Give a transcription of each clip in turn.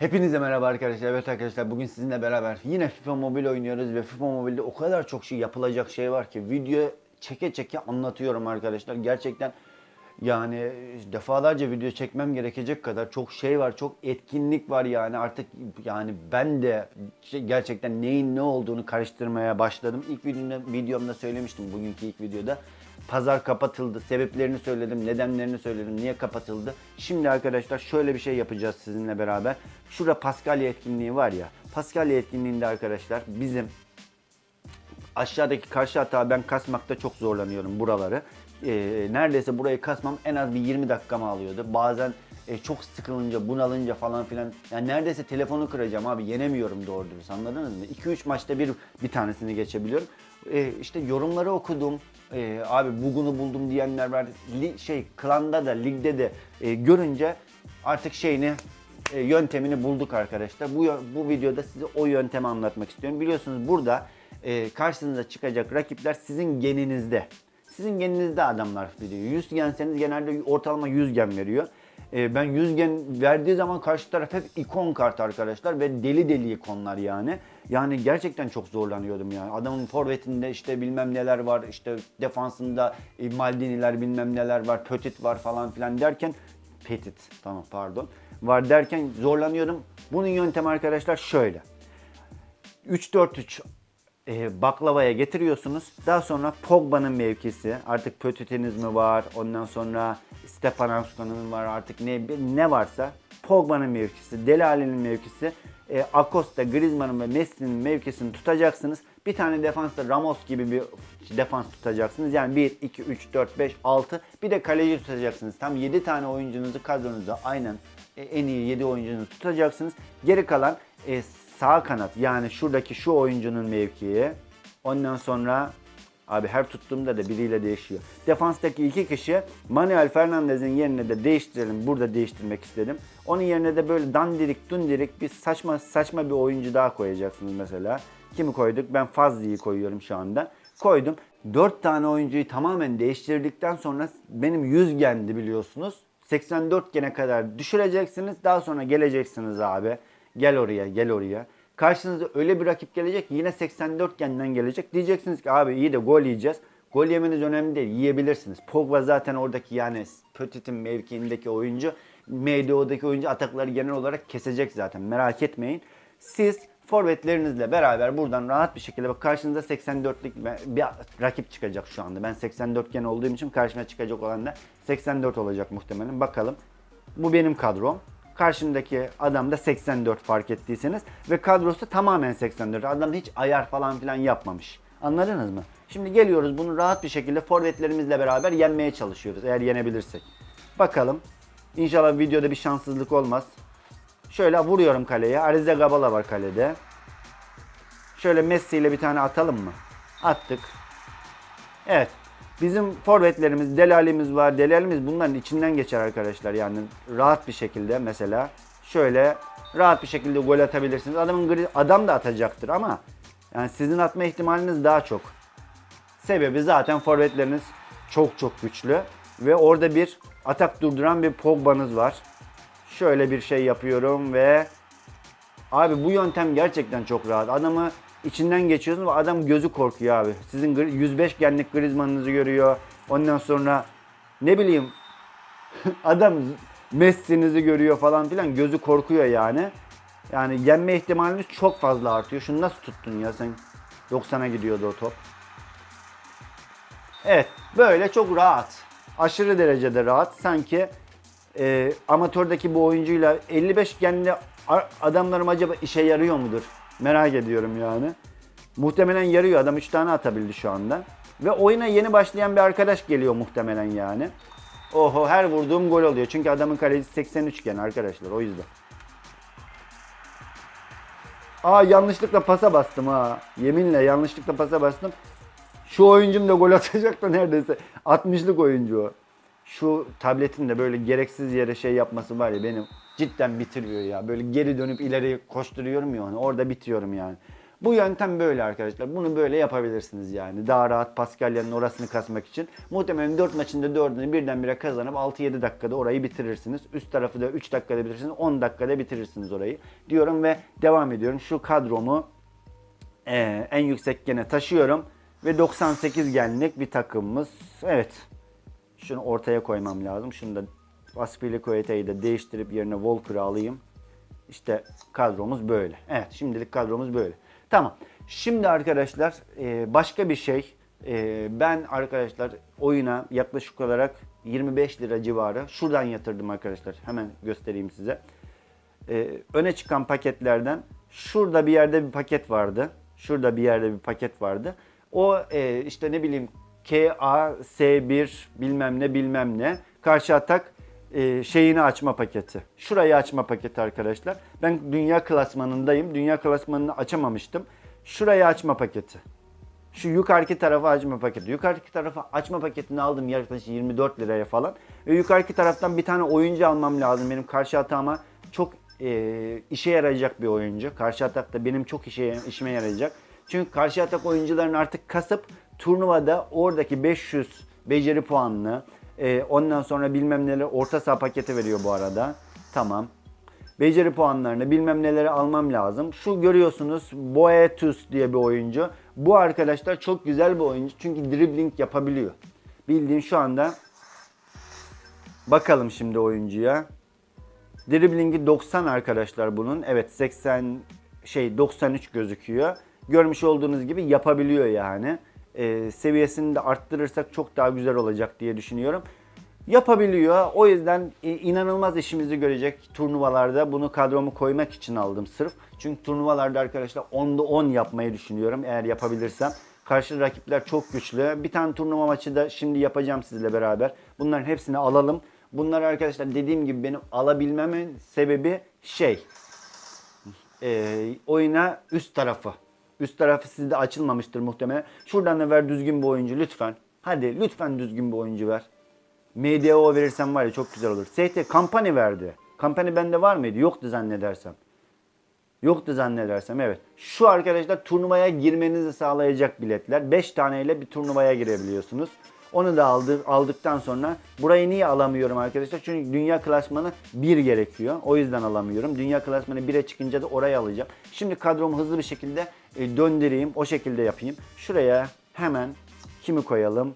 Hepinize merhaba arkadaşlar. Evet arkadaşlar bugün sizinle beraber yine FIFA Mobile oynuyoruz ve FIFA Mobile'de o kadar çok şey yapılacak şey var ki video çeke çeke anlatıyorum arkadaşlar. Gerçekten yani defalarca video çekmem gerekecek kadar çok şey var, çok etkinlik var yani artık yani ben de şey- gerçekten neyin ne olduğunu karıştırmaya başladım. İlk videomda, videomda söylemiştim bugünkü ilk videoda. Pazar kapatıldı. Sebeplerini söyledim, nedenlerini söyledim, niye kapatıldı. Şimdi arkadaşlar şöyle bir şey yapacağız sizinle beraber. Şurada Paskalya etkinliği var ya. Paskalya etkinliğinde arkadaşlar bizim aşağıdaki karşı hata ben kasmakta çok zorlanıyorum buraları. Ee, neredeyse burayı kasmam en az bir 20 dakikamı alıyordu. Bazen e, çok sıkılınca, bunalınca falan filan. Yani neredeyse telefonu kıracağım abi. Yenemiyorum doğru dürüst anladınız mı? 2-3 maçta bir bir tanesini geçebiliyorum. Ee, işte yorumları okudum. Ee, abi bugunu buldum diyenler var. Li- şey klanda da ligde de e, görünce artık şeyini e, yöntemini bulduk arkadaşlar. Bu bu videoda size o yöntemi anlatmak istiyorum. Biliyorsunuz burada e, karşınıza çıkacak rakipler sizin geninizde. Sizin geninizde adamlar veriyor. 100 genseniz genelde ortalama 100 gen veriyor. E, ben 100 gen verdiği zaman karşı taraf hep ikon kart arkadaşlar ve deli deli ikonlar yani. Yani gerçekten çok zorlanıyordum yani. Adamın forvetinde işte bilmem neler var, işte defansında e, Maldini'ler bilmem neler var, Petit var falan filan derken Petit tamam pardon var derken zorlanıyordum. Bunun yöntemi arkadaşlar şöyle. 3-4-3 e, baklavaya getiriyorsunuz. Daha sonra Pogba'nın mevkisi. Artık Pötüteniz mi var? Ondan sonra Stepanowski'nin mı var? Artık ne ne varsa Pogba'nın mevkisi, Dele Alli'nin mevkisi, e, Acosta, Griezmann'ın ve Messi'nin mevkisini tutacaksınız. Bir tane defansta Ramos gibi bir defans tutacaksınız. Yani 1, 2, 3, 4, 5, 6. Bir de kaleci tutacaksınız. Tam 7 tane oyuncunuzu kadronuzda aynen e, en iyi 7 oyuncunuzu tutacaksınız. Geri kalan e, sağ kanat yani şuradaki şu oyuncunun mevkii. Ondan sonra abi her tuttuğumda da biriyle değişiyor. Defanstaki iki kişi Manuel Fernandez'in yerine de değiştirelim. Burada değiştirmek istedim. Onun yerine de böyle dandirik dundirik bir saçma saçma bir oyuncu daha koyacaksınız mesela. Kimi koyduk? Ben Fazli'yi koyuyorum şu anda. Koydum. 4 tane oyuncuyu tamamen değiştirdikten sonra benim 100 gendi biliyorsunuz. 84 gene kadar düşüreceksiniz. Daha sonra geleceksiniz abi. Gel oraya, gel oraya. Karşınıza öyle bir rakip gelecek yine 84 genden gelecek. Diyeceksiniz ki abi iyi de gol yiyeceğiz. Gol yemeniz önemli değil. Yiyebilirsiniz. Pogba zaten oradaki yani Petit'in mevkiindeki oyuncu. MDO'daki oyuncu atakları genel olarak kesecek zaten. Merak etmeyin. Siz forvetlerinizle beraber buradan rahat bir şekilde bak karşınıza 84'lük bir rakip çıkacak şu anda. Ben 84 gen olduğum için karşıma çıkacak olan da 84 olacak muhtemelen. Bakalım. Bu benim kadrom. Karşımdaki adam da 84 fark ettiyseniz ve kadrosu tamamen 84. Adam hiç ayar falan filan yapmamış. Anladınız mı? Şimdi geliyoruz bunu rahat bir şekilde forvetlerimizle beraber yenmeye çalışıyoruz eğer yenebilirsek. Bakalım. İnşallah videoda bir şanssızlık olmaz. Şöyle vuruyorum kaleye. Arize Gabala var kalede. Şöyle Messi ile bir tane atalım mı? Attık. Evet. Bizim forvetlerimiz, Delalimiz var. Delalimiz bunların içinden geçer arkadaşlar. Yani rahat bir şekilde mesela şöyle rahat bir şekilde gol atabilirsiniz. Adamın gri- adam da atacaktır ama yani sizin atma ihtimaliniz daha çok. Sebebi zaten forvetleriniz çok çok güçlü ve orada bir atak durduran bir Pogba'nız var. Şöyle bir şey yapıyorum ve Abi bu yöntem gerçekten çok rahat. Adamı içinden geçiyorsun ve adam gözü korkuyor abi. Sizin gri- 105 genlik Griezmann'ınızı görüyor. Ondan sonra ne bileyim adam Messi'nizi görüyor falan filan gözü korkuyor yani. Yani yenme ihtimaliniz çok fazla artıyor. Şunu nasıl tuttun ya sen? 90'a gidiyordu o top. Evet böyle çok rahat. Aşırı derecede rahat. Sanki e, amatördeki bu oyuncuyla 55 genli adamlarım acaba işe yarıyor mudur? Merak ediyorum yani. Muhtemelen yarıyor. Adam 3 tane atabildi şu anda. Ve oyuna yeni başlayan bir arkadaş geliyor muhtemelen yani. Oho her vurduğum gol oluyor. Çünkü adamın kalecisi 83 gen arkadaşlar o yüzden. Aa yanlışlıkla pasa bastım ha. Yeminle yanlışlıkla pasa bastım. Şu oyuncum da gol atacak da neredeyse. 60'lık oyuncu o. Şu tabletin de böyle gereksiz yere şey yapması var ya benim cidden bitiriyor ya. Böyle geri dönüp ileri koşturuyorum ya onu. Orada bitiyorum yani. Bu yöntem böyle arkadaşlar. Bunu böyle yapabilirsiniz yani. Daha rahat Paskalya'nın orasını kasmak için. Muhtemelen 4 maçında 4'ünü birdenbire kazanıp 6-7 dakikada orayı bitirirsiniz. Üst tarafı da 3 dakikada bitirirsiniz. 10 dakikada bitirirsiniz orayı. Diyorum ve devam ediyorum. Şu kadromu ee, en yüksek gene taşıyorum. Ve 98 genlik bir takımımız. Evet. Şunu ortaya koymam lazım. Şunu da Aspilicueta'yı da değiştirip yerine Walker'ı alayım. İşte kadromuz böyle. Evet şimdilik kadromuz böyle. Tamam. Şimdi arkadaşlar e, başka bir şey. E, Ben arkadaşlar oyuna yaklaşık olarak 25 lira civarı şuradan yatırdım arkadaşlar. Hemen göstereyim size. E, Öne çıkan paketlerden şurada bir yerde bir paket vardı. Şurada bir yerde bir paket vardı. O işte ne bileyim KAS1 bilmem ne bilmem ne karşı atak e, şeyini açma paketi. Şurayı açma paketi arkadaşlar. Ben dünya klasmanındayım. Dünya klasmanını açamamıştım. Şurayı açma paketi. Şu yukarıki tarafı açma paketi. Yukarıki tarafı açma paketini aldım yaklaşık 24 liraya falan. Ve yukarıki taraftan bir tane oyuncu almam lazım. Benim karşı atağıma çok e, işe yarayacak bir oyuncu. Karşı atakta benim çok işe, işime yarayacak. Çünkü karşı atak oyuncularını artık kasıp turnuvada oradaki 500 beceri puanını, e, ondan sonra bilmem neler orta saha paketi veriyor bu arada. Tamam. Beceri puanlarını bilmem neleri almam lazım. Şu görüyorsunuz Boetus diye bir oyuncu. Bu arkadaşlar çok güzel bir oyuncu çünkü dribbling yapabiliyor. Bildiğin şu anda bakalım şimdi oyuncuya. Dribbling'i 90 arkadaşlar bunun. Evet 80 şey 93 gözüküyor. Görmüş olduğunuz gibi yapabiliyor yani. Ee, seviyesini de arttırırsak çok daha güzel olacak diye düşünüyorum. Yapabiliyor. O yüzden e, inanılmaz işimizi görecek turnuvalarda. Bunu kadromu koymak için aldım sırf. Çünkü turnuvalarda arkadaşlar 10'da 10 yapmayı düşünüyorum eğer yapabilirsem. Karşı rakipler çok güçlü. Bir tane turnuva maçı da şimdi yapacağım sizle beraber. Bunların hepsini alalım. Bunlar arkadaşlar dediğim gibi benim alabilmemin sebebi şey. E, oyuna üst tarafı. Üst tarafı sizde açılmamıştır muhtemelen. Şuradan da ver düzgün bir oyuncu lütfen. Hadi lütfen düzgün bir oyuncu ver. MDO verirsen var ya çok güzel olur. ST kampanya verdi. Kampanya bende var mıydı? Yoktu zannedersem. Yoktu zannedersem evet. Şu arkadaşlar turnuvaya girmenizi sağlayacak biletler. 5 taneyle bir turnuvaya girebiliyorsunuz. Onu da aldık, aldıktan sonra burayı niye alamıyorum arkadaşlar? Çünkü dünya klasmanı 1 gerekiyor. O yüzden alamıyorum. Dünya klasmanı 1'e çıkınca da orayı alacağım. Şimdi kadromu hızlı bir şekilde e, döndüreyim. O şekilde yapayım. Şuraya hemen kimi koyalım?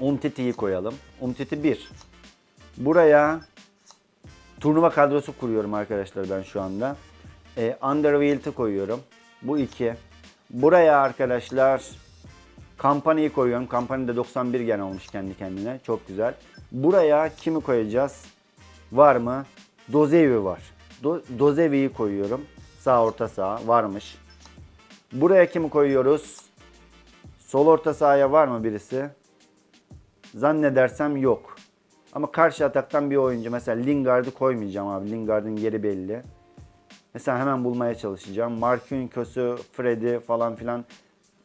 Umtiti'yi koyalım. Umtiti 1. Buraya turnuva kadrosu kuruyorum arkadaşlar ben şu anda. E, Underwield'i koyuyorum. Bu 2. Buraya arkadaşlar kampanyayı koyuyorum. Kampanya da 91 gen olmuş kendi kendine. Çok güzel. Buraya kimi koyacağız? Var mı? Dozevi var. Do Dozevi'yi koyuyorum. Sağ orta sağ varmış. Buraya kimi koyuyoruz? Sol orta sahaya var mı birisi? Zannedersem yok. Ama karşı ataktan bir oyuncu. Mesela Lingard'ı koymayacağım abi. Lingard'ın yeri belli. Mesela hemen bulmaya çalışacağım. Marquinhos'u, Fred'i falan filan.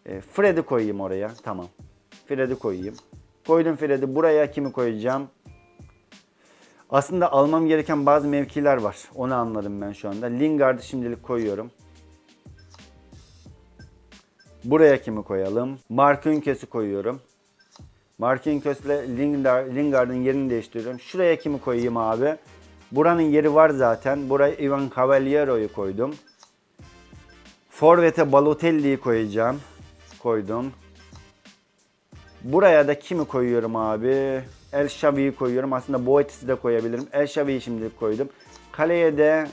E, Fred'i koyayım oraya. Tamam. Fred'i koyayım. Koydum Fred'i. Buraya kimi koyacağım? Aslında almam gereken bazı mevkiler var. Onu anladım ben şu anda. Lingard'ı şimdilik koyuyorum. Buraya kimi koyalım? Marquinhos'u koyuyorum. Lingard, Lingard'ın yerini değiştiriyorum. Şuraya kimi koyayım abi? Buranın yeri var zaten. Buraya Ivan Cavaliero'yu koydum. Forvet'e Balotelli'yi koyacağım. Koydum. Buraya da kimi koyuyorum abi? El Xavi'yi koyuyorum. Aslında Boetis'i de koyabilirim. El Xavi'yi şimdilik koydum. Kaleye de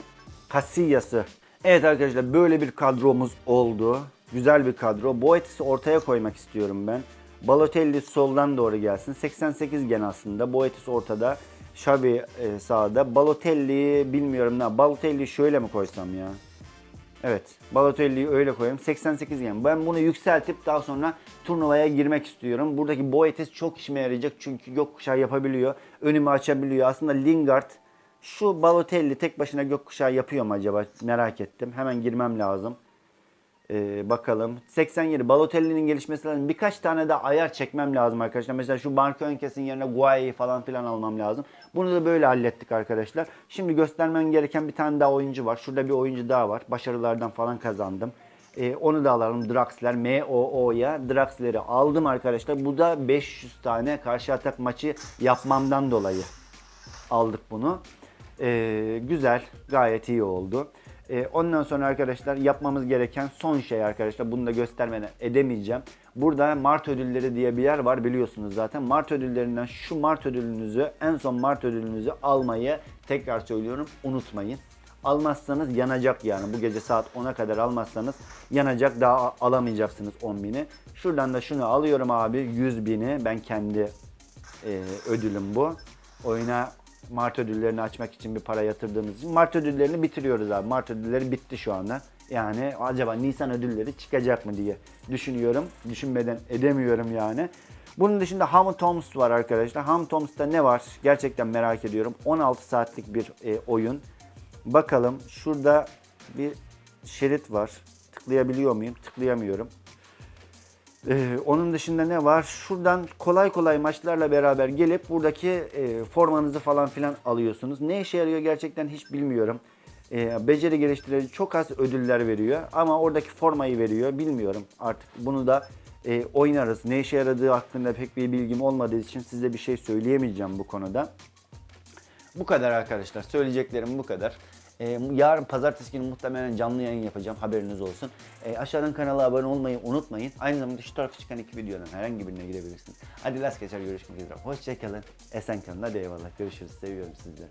Casillas'ı. Evet arkadaşlar böyle bir kadromuz oldu. Güzel bir kadro. Boetis'i ortaya koymak istiyorum ben. Balotelli soldan doğru gelsin. 88 gen aslında. Boetis ortada. Xavi e, sağda. Balotelli bilmiyorum ne. Balotelli şöyle mi koysam ya? Evet. Balotelli'yi öyle koyayım. 88 gen. Ben bunu yükseltip daha sonra turnuvaya girmek istiyorum. Buradaki Boetis çok işime yarayacak çünkü gökkuşağı yapabiliyor. Önümü açabiliyor. Aslında Lingard şu Balotelli tek başına gökkuşağı yapıyor mu acaba? Merak ettim. Hemen girmem lazım. Ee, bakalım. 87. Balotelli'nin gelişmesi lazım. Birkaç tane de ayar çekmem lazım arkadaşlar. Mesela şu Marco Önkes'in yerine Guay'i falan filan almam lazım. Bunu da böyle hallettik arkadaşlar. Şimdi göstermem gereken bir tane daha oyuncu var. Şurada bir oyuncu daha var. Başarılardan falan kazandım. E, onu da alalım. Draxler M-O-O'ya Draxler'i aldım arkadaşlar. Bu da 500 tane karşı atak maçı yapmamdan dolayı aldık bunu. Ee, güzel, gayet iyi oldu. Ee, ondan sonra arkadaşlar yapmamız gereken son şey arkadaşlar. Bunu da göstermeden edemeyeceğim. Burada Mart ödülleri diye bir yer var biliyorsunuz zaten. Mart ödüllerinden şu Mart ödülünüzü, en son Mart ödülünüzü almayı tekrar söylüyorum unutmayın. Almazsanız yanacak yani. Bu gece saat 10'a kadar almazsanız yanacak. Daha alamayacaksınız 10 bini. Şuradan da şunu alıyorum abi 100 bini. Ben kendi e, ödülüm bu. Oyuna Mart ödüllerini açmak için bir para yatırdığımız için Mart ödüllerini bitiriyoruz abi. Mart ödülleri bitti şu anda. Yani acaba Nisan ödülleri çıkacak mı diye düşünüyorum. Düşünmeden edemiyorum yani. Bunun dışında Ham Toms var arkadaşlar. Ham Toms'ta ne var? Gerçekten merak ediyorum. 16 saatlik bir e, oyun. Bakalım şurada bir şerit var. Tıklayabiliyor muyum? Tıklayamıyorum. Ee, onun dışında ne var? Şuradan kolay kolay maçlarla beraber gelip buradaki e, formanızı falan filan alıyorsunuz. Ne işe yarıyor gerçekten hiç bilmiyorum. Ee, beceri geliştirici çok az ödüller veriyor ama oradaki formayı veriyor. Bilmiyorum artık bunu da e, oynarız. Ne işe yaradığı hakkında pek bir bilgim olmadığı için size bir şey söyleyemeyeceğim bu konuda. Bu kadar arkadaşlar. Söyleyeceklerim bu kadar. Ee, yarın pazartesi günü muhtemelen canlı yayın yapacağım. Haberiniz olsun. Ee, aşağıdan kanala abone olmayı unutmayın. Aynı zamanda şu tarafa çıkan iki videonun herhangi birine girebilirsiniz. Hadi las geçer görüşmek üzere. Hoşçakalın. Esen kalın. Hadi eyvallah. Görüşürüz. Seviyorum sizleri.